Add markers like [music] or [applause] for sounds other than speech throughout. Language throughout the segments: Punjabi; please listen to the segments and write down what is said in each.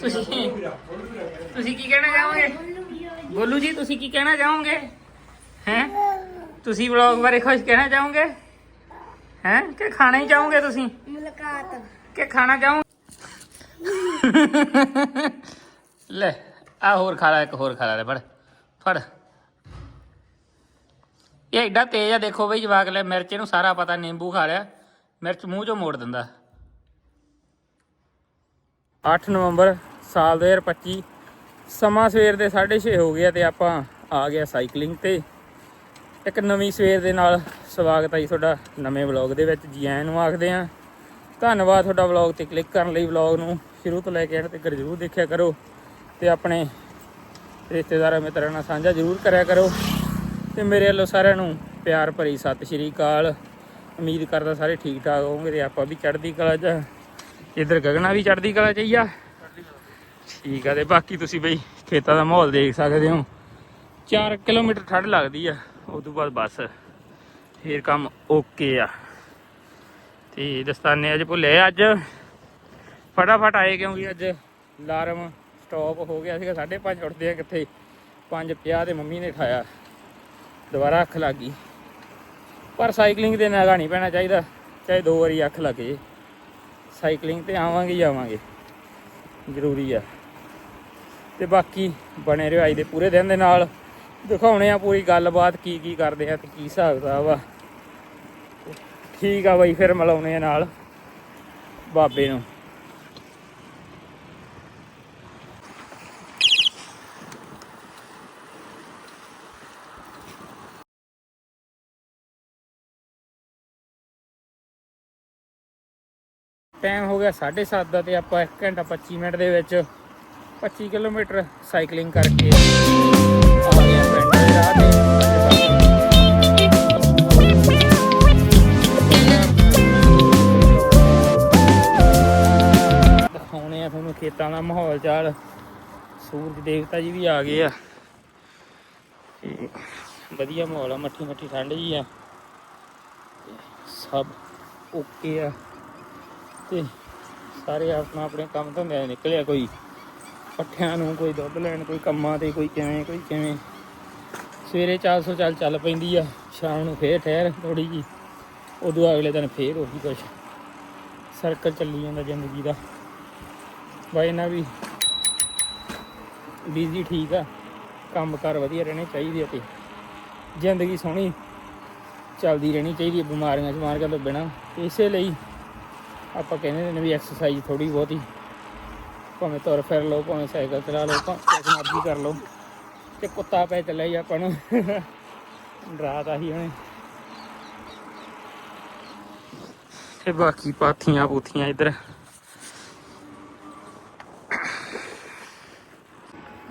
ਤੁਸੀਂ ਤੁਸੀਂ ਕੀ ਕਹਿਣਾ ਚਾਹੋਗੇ? ਗੋਲੂ ਜੀ ਤੁਸੀਂ ਕੀ ਕਹਿਣਾ ਚਾਹੋਗੇ? ਹੈ? ਤੁਸੀਂ ਵਲੌਗ ਬਾਰੇ ਕੁਝ ਕਹਿਣਾ ਚਾਹੋਗੇ? ਹੈ? ਕਿ ਖਾਣਾ ਹੀ ਚਾਹੋਗੇ ਤੁਸੀਂ? ਮੁਲਾਕਾਤ। ਕਿ ਖਾਣਾ ਚਾਹੋ ਲੈ ਆ ਹੋਰ ਖਾ ਲੈ ਇੱਕ ਹੋਰ ਖਾ ਲੈ ਫੜ ਫੜ। ਇਹ ਐਡਾ ਤੇਜ਼ ਆ ਦੇਖੋ ਬਈ ਜਵਾਕ ਲੈ ਮਿਰਚ ਇਹਨੂੰ ਸਾਰਾ ਪਤਾ ਨਿੰਬੂ ਖਾ ਲਿਆ ਮਿਰਚ ਮੂੰਹ ਚੋਂ ਮੋੜ ਦਿੰਦਾ। 8 ਨਵੰਬਰ ਸਾਲ 2025 ਸਮਾਂ ਸਵੇਰ ਦੇ 6:30 ਹੋ ਗਿਆ ਤੇ ਆਪਾਂ ਆ ਗਿਆ ਸਾਈਕਲਿੰਗ ਤੇ। ਇੱਕ ਨਵੀਂ ਸਵੇਰ ਦੇ ਨਾਲ ਸਵਾਗਤ ਹੈ ਤੁਹਾਡਾ ਨਵੇਂ ਵਲੌਗ ਦੇ ਵਿੱਚ। ਜੀ ਆਇਆਂ ਨੂੰ ਆਖਦੇ ਆਂ ਧੰਨਵਾਦ ਤੁਹਾਡਾ ਵਲੌਗ ਤੇ ਕਲਿੱਕ ਕਰਨ ਲਈ ਵਲੌਗ ਨੂੰ। ਸ਼ੁਰੂ ਤੋਂ ਲੈ ਕੇ ਐਂਡ ਤੱਕ ਜਰੂਰ ਦੇਖਿਆ ਕਰੋ ਤੇ ਆਪਣੇ ਰਿਸ਼ਤੇਦਾਰਾਂ ਮਿੱਤਰਾਂ ਨਾਲ ਸਾਂਝਾ ਜਰੂਰ ਕਰਿਆ ਕਰੋ। ਤੇ ਮੇਰੇ ਵੱਲੋਂ ਸਾਰਿਆਂ ਨੂੰ ਪਿਆਰ ਭਰੀ ਸਤਿ ਸ਼੍ਰੀ ਅਕਾਲ। ਉਮੀਦ ਕਰਦਾ ਸਾਰੇ ਠੀਕ ਠਾਕ ਹੋਵੋਗੇ ਤੇ ਆਪਾਂ ਵੀ ਚੜ੍ਹਦੀ ਕਲਾ 'ਚ ਇੱਧਰ ਗਗਨਾ ਵੀ ਚੜ੍ਹਦੀ ਕਲਾ 'ਚ ਆ। ਠੀਕ ਆ ਤੇ ਬਾਕੀ ਤੁਸੀਂ ਬਈ ਖੇਤਾਂ ਦਾ ਮਾਹੌਲ ਦੇਖ ਸਕਦੇ ਹੋ। 4 ਕਿਲੋਮੀਟਰ ਠੰਡ ਲੱਗਦੀ ਆ ਉਸ ਤੋਂ ਬਾਅਦ ਬਸ, ਫੇਰ ਕੰਮ ਓਕੇ ਆ। ਤੇ ਦਸਤਾਨੇ ਅੱਜ ਭੁੱਲੇ ਅੱਜ। ਫਟਾਫਟ ਆਏ ਕਿਉਂਕਿ ਅੱਜ ਅਲਾਰਮ ਸਟਾਪ ਹੋ ਗਿਆ ਸੀਗਾ 5:30 ਉੱਠਦੇ ਆ ਕਿੱਥੇ? 5:50 ਤੇ ਮੰਮੀ ਨੇ ਠਾਇਆ। ਦੁਬਾਰਾ ਅੱਖ ਲੱਗ ਗਈ। ਪਰ ਸਾਈਕਲਿੰਗ ਤੇ ਨਾਗਾ ਨਹੀਂ ਪੈਣਾ ਚਾਹੀਦਾ, ਚਾਹੇ ਦੋ ਵਾਰੀ ਅੱਖ ਲੱਗੇ ਸਾਈਕਲਿੰਗ ਤੇ ਆਵਾਂਗੇ ਹੀ ਆਵਾਂਗੇ। ਜ਼ਰੂਰੀ ਆ। ਤੇ ਬਾਕੀ ਬਣੇ ਰਹੋ ਅੱਜ ਦੇ ਪੂਰੇ ਦਿਨ ਦੇ ਨਾਲ। ਦਿਖਾਉਣੇ ਆ ਪੂਰੀ ਗੱਲਬਾਤ ਕੀ ਕੀ ਕਰਦੇ ਆ ਤੇ ਕੀ ਹਿਸਾਬ ਕਿਤਾਬ ਆ। ਠੀਕ ਆ ਬਾਈ, ਫਿਰ ਮਿਲਾਉਣੇ ਆ ਨਾਲ ਬਾਬੇ ਨੂੰ। ਟਾਈਮ ਹੋ ਗਿਆ 7:30 ਦਾ ਤੇ ਆਪਾਂ 1 ਘੰਟਾ 25 ਮਿੰਟ ਦੇ ਵਿੱਚ 25 ਕਿਲੋਮੀਟਰ ਸਾਈਕਲਿੰਗ ਕਰਕੇ ਆ ਗਏ ਪਿੰਡ ਦੇ ਰਾਹ ਤੇ। ਦਿਖਾਉਣੇ ਆ ਤੁਹਾਨੂੰ ਖੇਤਾਂ ਦਾ ਮਾਹੌਲ ਚਾਲ। ਸੂਰਜ ਦੇਵਤਾ ਜੀ ਵੀ ਆ ਗਏ ਆ। ਤੇ ਵਧੀਆ ਮਾਹੌਲ ਆ ਮੱਠੀ ਮੱਠੀ ਠੰਡ ਜੀ ਆ। ਸਭ ਓਕੇ ਆ। ਤੇ ਸਾਰੇ ਆਪਣਾ ਆਪਣੇ ਕੰਮ ਧੰਦੇ ਤੇ ਨਿਕਲਿਆ ਕੋਈ। ਪੱਠਿਆਂ ਨੂੰ ਕੋਈ ਦੁੱਧ ਲੈਣ, ਕੋਈ ਕੰਮਾਂ ਤੇ, ਕੋਈ ਕਿਵੇਂ ਕੋਈ ਕਿਵੇਂ। ਸਵੇਰੇ 400 ਚੱਲ ਚੱਲ ਪੈਂਦੀ ਆ। ਸ਼ਾਮ ਨੂੰ ਫੇਰ ਠਹਿਰ ਥੋੜੀ ਜੀ ਉਦੋਂ ਅਗਲੇ ਦਿਨ ਫੇਰ ਉਹੀ ਕੁਛ। ਸਰਕਲ ਚੱਲੀ ਜਾਂਦਾ ਜ਼ਿੰਦਗੀ ਦਾ। ਬਾਈ ਨਾ ਵੀ ਬੀਜ਼ੀ ਠੀਕ ਆ। ਕੰਮ ਕਾਰ ਵਧੀਆ ਰਹਿਣੇ ਚਾਹੀਦੇ ਆ ਤੇ। ਜ਼ਿੰਦਗੀ ਸੋਹਣੀ ਚੱਲਦੀ ਰਹਿਣੀ ਚਾਹੀਦੀ ਹੈ ਬਿਮਾਰੀਆਂ ਸ਼ਮਾਰੀਆਂ ਤੋਂ ਬਿਨਾਂ। ਇਸੇ ਲਈ ਆਪਾਂ ਕਹਿੰਦੇ ਨੇ ਵੀ ਐਕਸਰਸਾਈਜ਼ ਥੋੜੀ ਬਹੁਤੀ। ਭਾਵੇਂ ਤੁਰ ਫਿਰ ਲਓ, ਭਾਵੇਂ ਸਾਈਕਲ ਚਲਾ ਲਓ, ਭਾਵੇਂ ਮਰਜ਼ੀ ਕਰ ਲਓ। ਤੇ ਕੁੱਤਾ ਪੈ ਚੱਲਿਆ ਜੀ ਆਪਾਂ ਨੂੰ। ਰਾਤ ਆਹੀ ਹੁਣੇ ਤੇ ਬਾਕੀ ਪਾਥੀਆਂ ਪੂਥੀਆਂ ਇੱਧਰ।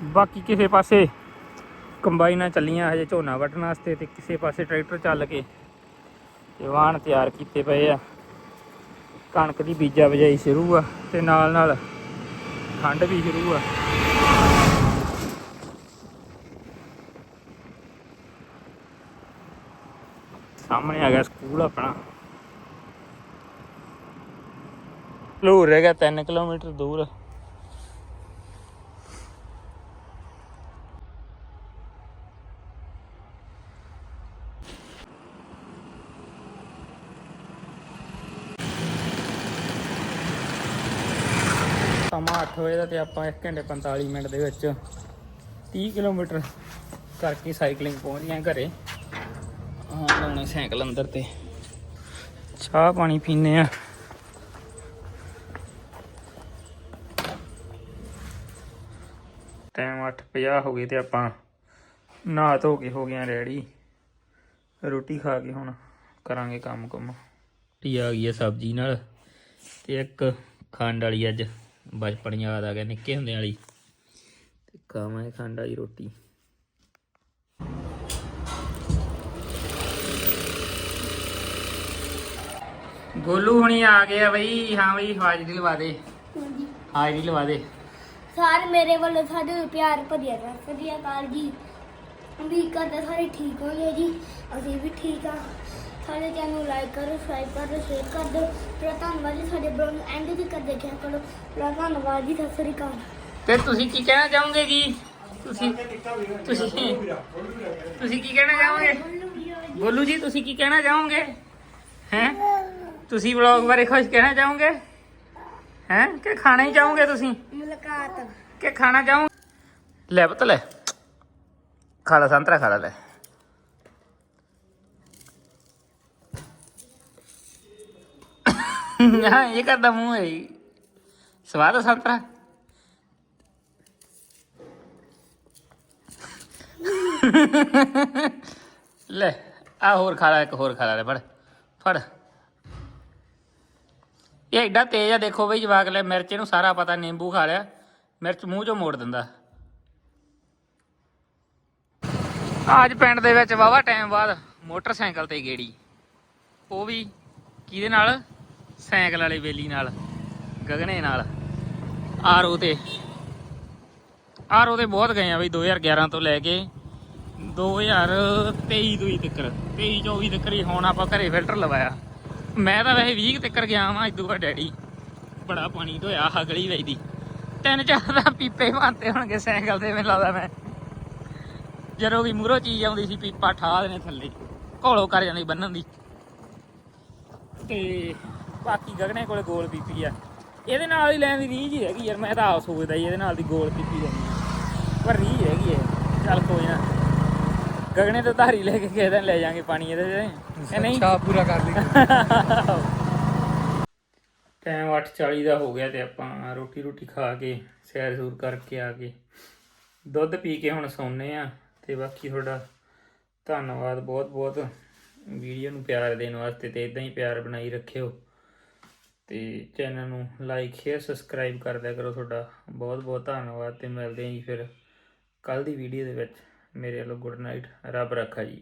ਬਾਕੀ ਕਿਸੇ ਪਾਸੇ ਕੰਬਾਈਨਾਂ ਚੱਲੀਆਂ, ਹਜੇ ਝੋਨਾ ਵੱਢਣ ਵਾਸਤੇ ਤੇ ਕਿਸੇ ਪਾਸੇ ਟਰੈਕਟਰ ਚੱਲ ਕੇ ਤੇ ਵਾਹਣ ਤਿਆਰ ਕੀਤੇ ਪਏ ਆ। ਕਣਕ ਦੀ ਬੀਜਾ ਬਜਾਈ ਸ਼ੁਰੂ ਆ ਤੇ ਨਾਲ ਨਾਲ ਠੰਡ ਵੀ ਸ਼ੁਰੂ ਆ। ਸਾਹਮਣੇ ਆ ਗਿਆ ਸਕੂਲ ਆਪਣਾ। ਲੂਰ ਰਹਿ ਗਿਆ 3 ਕਿਲੋਮੀਟਰ ਦੂਰ। ਸਮਾਂ 8 ਵਜੇ ਦਾ ਤੇ ਆਪਾਂ 1 ਘੰਟੇ 45 ਮਿੰਟ ਦੇ ਵਿੱਚ 30 ਕਿਲੋਮੀਟਰ ਕਰਕੇ ਸਾਈਕਲਿੰਗ ਪਹੁੰਚ ਗਏ ਘਰੇ। ਹਾਂ ਲਾਉਣੇ ਸਾਈਕਲ ਅੰਦਰ ਤੇ। ਚਾਹ ਪਾਣੀ ਪੀਨੇ ਆ ਟਾਈਮ 8:50 ਹੋ ਗਏ ਤੇ ਆਪਾਂ ਨਹਾ ਧੋ ਕੇ ਹੋ ਗਏ ਆ ਰੈਡੀ ਰੋਟੀ ਖਾ ਕੇ ਹੁਣ ਕਰਾਂਗੇ ਕੰਮ ਕੁਮ। ਟੀ ਆ ਗਈ ਹੈ ਸਬਜ਼ੀ ਨਾਲ ਤੇ ਇੱਕ ਖੰਡ ਵਾਲੀ ਅੱਜ। ਬਚਪਨ ਯਾਦ ਆ ਗਿਆ ਨਿੱਕੇ ਹੁੰਦੇ ਵਾਲੀ। ਤੇ ਖਾਵਾਂਗੇ ਖੰਡ ਵਾਲੀ ਰੋਟੀ। ਗੋਲੂ ਹੁਣੀ ਆ ਗਏ ਆ ਬਈ। ਹਾਂ ਬਈ ਹਾਜ਼ਰੀ ਲਵਾ ਦੇ। ਹਾਂਜੀ। ਹਾਜ਼ਰੀ ਲਵਾ ਦੇ। ਸਾਰੇ ਮੇਰੇ ਵੱਲੋਂ ਸਾਡੇ ਪਿਆਰ ਭਰਿਆ ਸਤਿ ਸ੍ਰੀ ਅਕਾਲ ਜੀ। ਉਮੀਦ ਕਰਦਾ ਸਾਰੇ ਠੀਕ ਹੋਣਗੇ ਜੀ। ਅਸੀਂ ਵੀ ਠੀਕ ਆ। ਸਾਡੇ ਚੈਨਲ ਨੂੰ ਲਾਈਕ ਕਰੋ ਸਬਸਕ੍ਰਾਈਬ ਕਰੋ ਸ਼ੇਅਰ ਕਰ ਦਿਓ। ਫਿਰ ਧੰਨਵਾਦ ਜੀ ਸਾਡੇ ਬਲੌਗ ਨੂੰ ਐਂਡ ਤੱਕ ਦੇਖਿਆ ਕਰੋ। ਫਿਰ ਧੰਨਵਾਦ ਜੀ ਸਤਿ ਸ੍ਰੀ ਅਕਾਲ। ਤੇ ਤੁਸੀਂ ਕੀ ਕਹਿਣਾ ਚਾਹੋਗੇ ਜੀ? ਤੁਸੀਂ ਤੁਸੀਂ ਤੁਸੀਂ ਕੀ ਕਹਿਣਾ ਚਾਹੋਗੇ? ਗੋਲੂ ਜੀ ਤੁਸੀਂ ਕੀ ਕਹਿਣਾ ਚਾਹੋਗੇ? ਹੈ? ਤੁਸੀਂ ਵਲੌਗ ਬਾਰੇ ਕੁਝ ਕਹਿਣਾ ਚਾਹੋਗੇ? ਹੈ? ਕਿ ਖਾਣਾ ਹੀ ਚਾਹੋਗੇ ਤੁਸੀਂ? ਮੁਲਾਕਾਤ। ਕਿ ਖਾਣਾ ਚਾਹੋ ਲੈ ਪੁੱਤ ਲੈ। ਖਾ ਲੈ ਸੰਤਰਾ ਖਾ ਲੈ। ਲੈ [laughs] ਹਾਂ, ਇਹ ਕਰਦਾ ਮੂੰਹ ਹੈ ਜੀ। ਸਵਾਦ ਆ ਸੰਤਰਾ? [laughs] ਲੈ ਆ ਹੋਰ ਖਾ ਲੈ, ਇੱਕ ਹੋਰ ਖਾ ਲੈ ਫੜ ਫੜ। ਇਹ ਐਡਾ ਤੇਜ਼ ਆ, ਦੇਖੋ ਬਈ ਜਵਾਕ, ਲੈ ਮਿਰਚ ਨੂੰ ਸਾਰਾ ਪਤਾ, ਨਿੰਬੂ ਖਾ ਲਿਆ, ਮਿਰਚ ਮੂੰਹ ਚੋਂ ਮੋੜ ਦਿੰਦਾ। ਅੱਜ ਪਿੰਡ ਦੇ ਵਿੱਚ ਵਾਵਾ ਟਾਈਮ ਬਾਅਦ ਮੋਟਰਸਾਈਕਲ ਤੇ ਗੇੜੀ। ਉਹ ਵੀ ਕਿਹਦੇ ਨਾਲ? ਸਾਈਕਲ ਵਾਲੇ ਵੇਲੀ ਨਾਲ, ਗਗਨੇ ਨਾਲ। ਆਰਓ ਤੇ। ਆਰਓ ਤੇ ਬਹੁਤ ਗਏ ਆ ਬਈ 2011 ਤੋਂ ਲੈ ਕੇ 2023 ਤੋਂ ਹੀ ਤੱਕ 23 24 ਤੱਕ ਹੀ ਹੁਣ ਆਪਾਂ ਘਰੇ ਫਿਲਟਰ ਲਵਾਇਆ। ਮੈਂ ਤਾਂ ਵੈਸੇ 20 ਤੱਕ ਗਿਆ ਵਾਂ ਇਦੋਂ ਬਾਅਦ ਡੈਡੀ ਬੜਾ ਪਾਣੀ ਧੋਇਆ ਹਗਲੀ ਵਈਦੀ ਤਿੰਨ ਚਾਰ ਦਾ ਪੀਪੇ ਮਾਰਤੇ ਹੋਣਗੇ ਸਾਈਕਲ ਤੇ, ਮੈਨੂੰ ਲੱਗਦਾ ਮੈਂ। ਜਦੋਂ ਵੀ ਮੂਰੋ ਚੀਜ਼ ਆਉਂਦੀ ਸੀ, ਪੀਪਾ ਠਾ ਦੇਣੇ ਥੱਲੇ। ਘੋਲੋ ਕਰ ਜਾਂਦੀ ਬੰਨਣ ਦੀ। ਤੇ ਬਾਕੀ ਗਗਨੇ ਕੋਲੇ ਗੋਲ ਪੀਪੀ ਆ। ਇਹਦੇ ਨਾਲ ਹੀ ਲੈਣ ਦੀ ਰੀਝ ਹੀ ਹੈਗੀ ਯਾਰ ਮੈਂ ਤਾਂ ਆਪ ਸੋਚਦਾ ਸੀ ਇਹਦੇ ਨਾਲ ਦੀ ਗੋਲ ਪੀਪੀ ਲੈਣੀ ਪਰ ਰੀਝ ਹੈਗੀ ਹੈ ਚੱਲ ਕੋਈ ਨਾ। ਗਗਨੇ ਤੋਂ ਧਾਰੀ ਲੈ ਕੇ ਕਿਸੇ ਦਿਨ ਲੈ ਜਾਾਂਗੇ ਪਾਣੀ ਇਹਦੇ ਤੇ। ਇਹ ਨਹੀਂ। ਚਾਹ ਪੂਰਾ ਕਰ ਲਈ। ਟਾਈਮ 8:40 ਦਾ ਹੋ ਗਿਆ ਤੇ ਆਪਾਂ ਰੋਟੀ ਰੋਟੀ ਖਾ ਕੇ ਸੈਰ ਸੂਰ ਕਰਕੇ ਆ ਕੇ ਦੁੱਧ ਪੀ ਕੇ ਹੁਣ ਸੌਂਨੇ ਆ ਤੇ ਬਾਕੀ ਤੁਹਾਡਾ ਧੰਨਵਾਦ ਬਹੁਤ ਬਹੁਤ ਵੀਡੀਓ ਨੂੰ ਪਿਆਰ ਦੇਣ ਵਾਸਤੇ ਤੇ ਇਦਾਂ ਹੀ ਪਿਆਰ ਬਣਾਈ ਰੱਖਿਓ। ਤੇ ਚੈਨਲ ਨੂੰ ਲਾਈਕ ਸ਼ੇਅਰ ਸਬਸਕ੍ਰਾਈਬ ਕਰ ਦਿਆ ਕਰੋ ਤੁਹਾਡਾ। ਬਹੁਤ ਬਹੁਤ ਧੰਨਵਾਦ ਤੇ ਮਿਲਦੇ ਹਾਂ ਜੀ ਫਿਰ ਕੱਲ ਦੀ ਵੀਡੀਓ ਦੇ ਵਿੱਚ। ਮੇਰੇ ਵੱਲੋਂ ਗੁੱਡ ਨਾਈਟ ਰੱਬ ਰੱਖਾ ਜੀ।